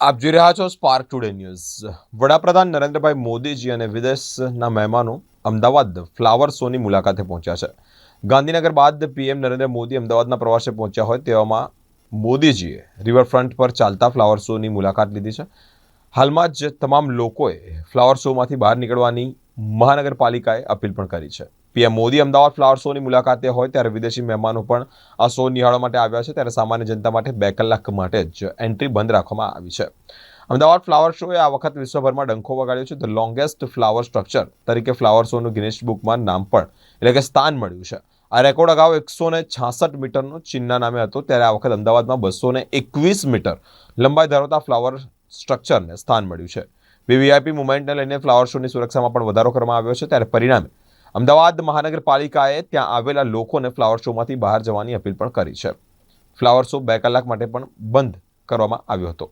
આપ જોઈ રહ્યા છો સ્પાર્ક ટુડે ન્યૂઝ વડાપ્રધાન નરેન્દ્રભાઈ મોદીજી અને વિદેશના મહેમાનો અમદાવાદ ફ્લાવર શોની મુલાકાતે પહોંચ્યા છે. ગાંધીનગર બાદ પીએમ નરેન્દ્ર મોદી અમદાવાદના પ્રવાસે પહોંચ્યા હોય તેવામાં મોદીજીએ રિવરફ્રન્ટ પર ચાલતા ફ્લાવર શોની મુલાકાત લીધી છે. હાલમાં જ તમામ લોકોએ ફ્લાવર શોમાંથી બહાર નીકળવાની મહાનગરપાલિકાએ અપીલ પણ કરી છે. પીએમ મોદી અમદાવાદ ફ્લાવર શોની મુલાકાતે હોય ત્યારે વિદેશી મહેમાનો પણ આ શો નિહાળવા માટે આવ્યા છે. ત્યારે સામાન્ય જનતા માટે બે કલાક માટે જ એન્ટ્રી બંધ રાખવામાં આવી છે. અમદાવાદ ફ્લાવર શોએ આ વખત વિશ્વભરમાં ડંખો વગાડ્યો છે. ધ લોંગેસ્ટ ફ્લાવર સ્ટ્રક્ચર તરીકે ફ્લાવર શોનું ગિનેશ બુકમાં નામ પણ એટલે કે સ્થાન મળ્યું છે. આ રેકોર્ડ અગાઉ એકસો ને છાસઠ મીટરનો ચીનના નામે હતો. ત્યારે આ વખત અમદાવાદમાં બસો ને એકવીસ મીટર લંબાઈ ધરાવતા ફ્લાવર સ્ટ્રક્ચરને સ્થાન મળ્યું છે. વીવીઆઈપી મુવમેન્ટને લઈને ફ્લાવર શોની સુરક્ષામાં પણ વધારો કરવામાં આવ્યો છે. ત્યારે પરિણામે અમદાવાદ મહાનગરપાલિકાએ ત્યાં આવેલા લોકોને ફ્લાવર શોમાંથી બહાર જવાની અપીલ પણ કરી છે. ફ્લાવર શો બે કલાક માટે પણ બંધ કરવામાં આવ્યો હતો.